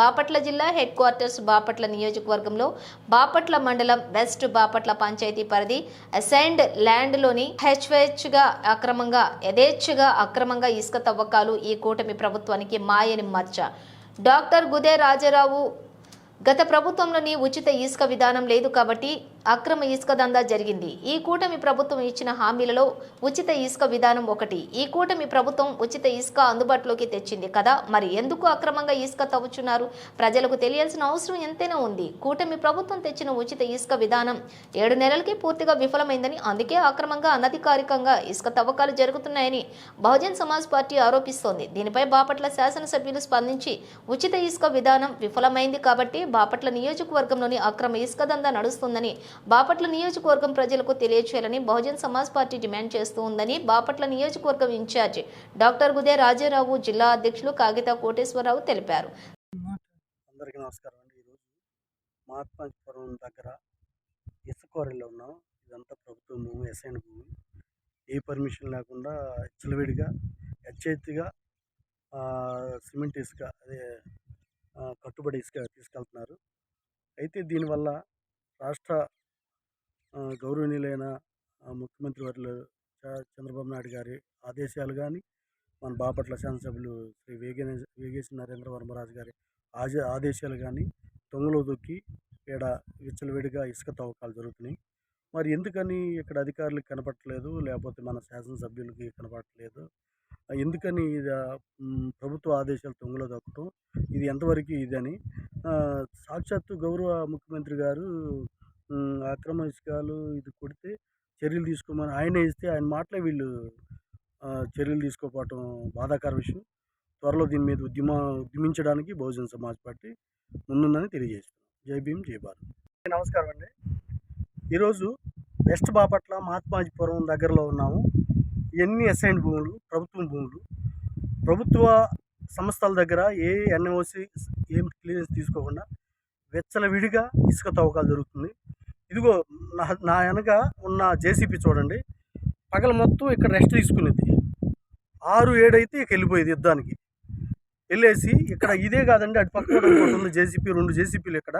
బాపట్ల జిల్లా head quarters Bapatla నియోజకవర్గంలో బాపట్ల మండలం వెస్ట్ బాపట్ల పంచాయతీ పరిధి అసైన్డ్ ల్యాండ్లోని హెచ్వెచ్గా అక్రమంగా యథేచ్ఛగా అక్రమంగా ఇసుక తవ్వకాలు ఈ కూటమి ప్రభుత్వానికి మాయని మచ్చ డాక్టర్ గుదే రాజారావు గత ప్రభుత్వంలోని ఉచిత ఇసుక విధానం లేదు కాబట్టి అక్రమ ఇసుక దందా జరిగింది. ఈ కూటమి ప్రభుత్వం ఇచ్చిన హామీలలో ఉచిత ఇసుక విధానం ఒకటి. ఈ కూటమి ప్రభుత్వం ఉచిత ఇసుక అందుబాటులోకి తెచ్చింది కదా? మరి ఎందుకు అక్రమంగా ఇసుక తవ్వుచున్నారు? ప్రజలకు తెలియాల్సిన అవసరం ఎంతైనా ఉంది. కూటమి ప్రభుత్వం తెచ్చిన ఉచిత ఇసుక విధానం ఏడు నెలలకి పూర్తిగా విఫలమైందని అందుకే అక్రమంగా అనధికారికంగా ఇసుక తవ్వకాలు జరుగుతున్నాయని బహుజన్ సమాజ్ పార్టీ ఆరోపిస్తోంది. దీనిపై బాపట్ల శాసనసభ్యులు స్పందించి ఉచిత ఇసుక విధానం విఫలమైంది కాబట్టి బాపట్ల నియోజకవర్గంలోని అక్రమ ఇసుక దందా నడుస్తుందని బాపట్ల నియోజకవర్గం ప్రజలకు తెలియచేయాలని బహుజన్ సమాజ్ పార్టీ డిమాండ్ చేస్తూ ఉందని బాపట్ల నియోజకవర్గం ఇన్ఛార్జ్ డాక్టర్ గుదే రాజారావు జిల్లా అధ్యక్షులు కాగిత కోటేశ్వరరావు తెలిపారు. అందరికీ నమస్కారం అండి. ఈరోజు మహాత్మాపురం దగ్గర ఇసుకూరలో ఉన్నాం. ఇదంతా ప్రభుత్వం భూమి ఎస్ఐన్ భూమి. ఏ పర్మిషన్ లేకుండా చిలవిడిగా హెచ్ఎత్తుగా సిమెంట్ ఇసుక అదే కట్టుబడి ఇసుక తీసుకెళ్తున్నారు. అయితే దీనివల్ల రాష్ట్ర గౌరవనీయులైన ముఖ్యమంత్రి వర్యులు చ- చంద్రబాబు నాయుడు గారి ఆదేశాలు కానీ మన బాపట్ల శాసనసభ్యులు శ్రీ వేగే వేగేసి నరేంద్ర వర్మరాజు గారి ఆజ ఆదేశాలు కానీ దొంగలో దొక్కి ఇక్కడ విచ్చలవిడిగా ఇసుక తవ్వకాలు జరుగుతున్నాయి. మరి ఎందుకని ఇక్కడ అధికారులకు కనపడట్లేదు? లేకపోతే మన శాసనసభ్యులకి కనపడట్లేదు? ఎందుకని ఇది ప్రభుత్వ ఆదేశాలు తొంగలో దొక్కటం? ఇది ఎంతవరకు ఇదని? సాక్షాత్తు గౌరవ ముఖ్యమంత్రి గారు అక్రమ ఇసుకాలు ఇది కొడితే చర్యలు తీసుకోమని ఆయనే ఇస్తే ఆయన మాటలే వీళ్ళు చర్యలు తీసుకోకపోవటం బాధాకర విషయం. త్వరలో దీని మీద ఉద్యమ ఉద్యమించడానికి బహుజన్ సమాజ్ పార్టీ ముందుందని తెలియజేస్తున్నాం. జై భీమ్ జై భారత్. నమస్కారం అండి ఈరోజు వెస్ట్ బాపట్ల మహాత్మాజీపురం దగ్గరలో ఉన్నాము. ఎన్ని అసైన్ భూములు ప్రభుత్వం భూములు ప్రభుత్వ సంస్థల దగ్గర ఏ ఎన్ఓసి ఏం క్లియరెన్స్ తీసుకోకుండా విచ్చలవిడిగా ఇసుక తవ్వకాలు జరుగుతుంది ఇదిగో నా నా వెనక ఉన్న జేసీపీ చూడండి. పగల మొత్తం ఇక్కడ రెస్ట్ తీసుకునేది. ఆరు ఏడైతే ఇక వెళ్ళిపోయేది యుద్ధానికి. వెళ్ళేసి ఇక్కడ ఇదే కాదండి అటు పక్క ఉంది జేసీపీ రెండు జేసీపీలు ఇక్కడ.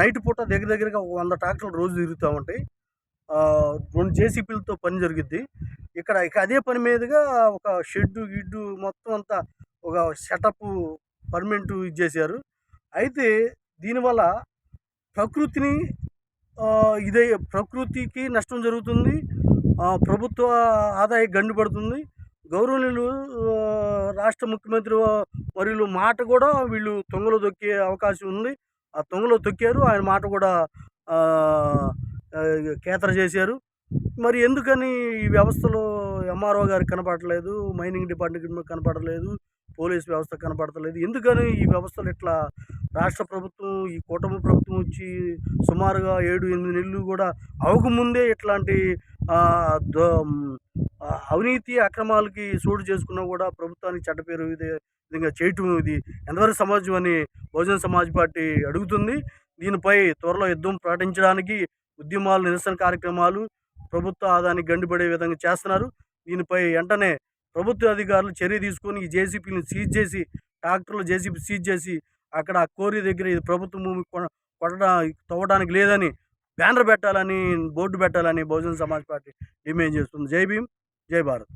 నైట్ పూట దగ్గర దగ్గరగా ఒక వంద ట్రాక్టర్లు రోజు తిరుగుతూ ఉంటాయి. రెండు జేసీపీలతో పని జరుగుద్ది. ఇక్కడ ఇక అదే పని మీదుగా ఒక షెడ్డు గిడ్డు మొత్తం అంతా ఒక సెటప్ పర్మనెంట్ ఇచ్చేసారు అయితే దీనివల్ల ప్రకృతిని ఇదే ప్రకృతికి నష్టం జరుగుతుంది. ప్రభుత్వ ఆదాయం గండిపడుతుంది. గౌరవనీయులు రాష్ట్ర ముఖ్యమంత్రి మరియు మాట కూడా వీళ్ళు తొంగలో తొక్కే అవకాశం ఉంది. ఆ తొంగలో తొక్కారు. ఆయన మాట కూడా కేతర చేశారు. మరి ఎందుకని ఈ వ్యవస్థలో ఎంఆర్ఓ గారికి కనపడలేదు మైనింగ్ డిపార్ట్మెంట్ కనపడలేదు పోలీస్ వ్యవస్థ కనపడతలేదు ఎందుకని ఈ వ్యవస్థలు ఇట్లా రాష్ట్ర ప్రభుత్వం ఈ కూటమి ప్రభుత్వం వచ్చి సుమారుగా ఏడు ఎనిమిది నెలలు కూడా అవకముందే ఇట్లాంటి దో- అవినీతి అక్రమాలకి చోటు చేసుకున్నా కూడా ప్రభుత్వానికి చెడ్డ పేరు ఇది విధంగా చేయటం ఇది ఎంతవరకు సమాజం అని బహుజన సమాజ్ పార్టీ అడుగుతుంది. దీనిపై త్వరలో యుద్ధం ప్రకటించడానికి ఉద్యమాలు నిరసన కార్యక్రమాలు ప్రభుత్వ ఆదానికి గండిపడే విధంగా చేస్తున్నారు. దీనిపై వెంటనే ప్రభుత్వ అధికారులు చర్య తీసుకొని ఈ జేసీపీని సీజ్ చేసి ట్రాక్టర్లు జేసీపీ సీజ్ చేసి అక్కడ కోరి దగ్గర ఇది ప్రభుత్వ భూమి కొట్టడం తవ్వడానికి లేదని బ్యానర్ పెట్టాలని బోర్డు పెట్టాలని బహుజన సమాజ్ పార్టీ డిమాండ్ చేస్తుంది. జై భీమ్ జై భారత్.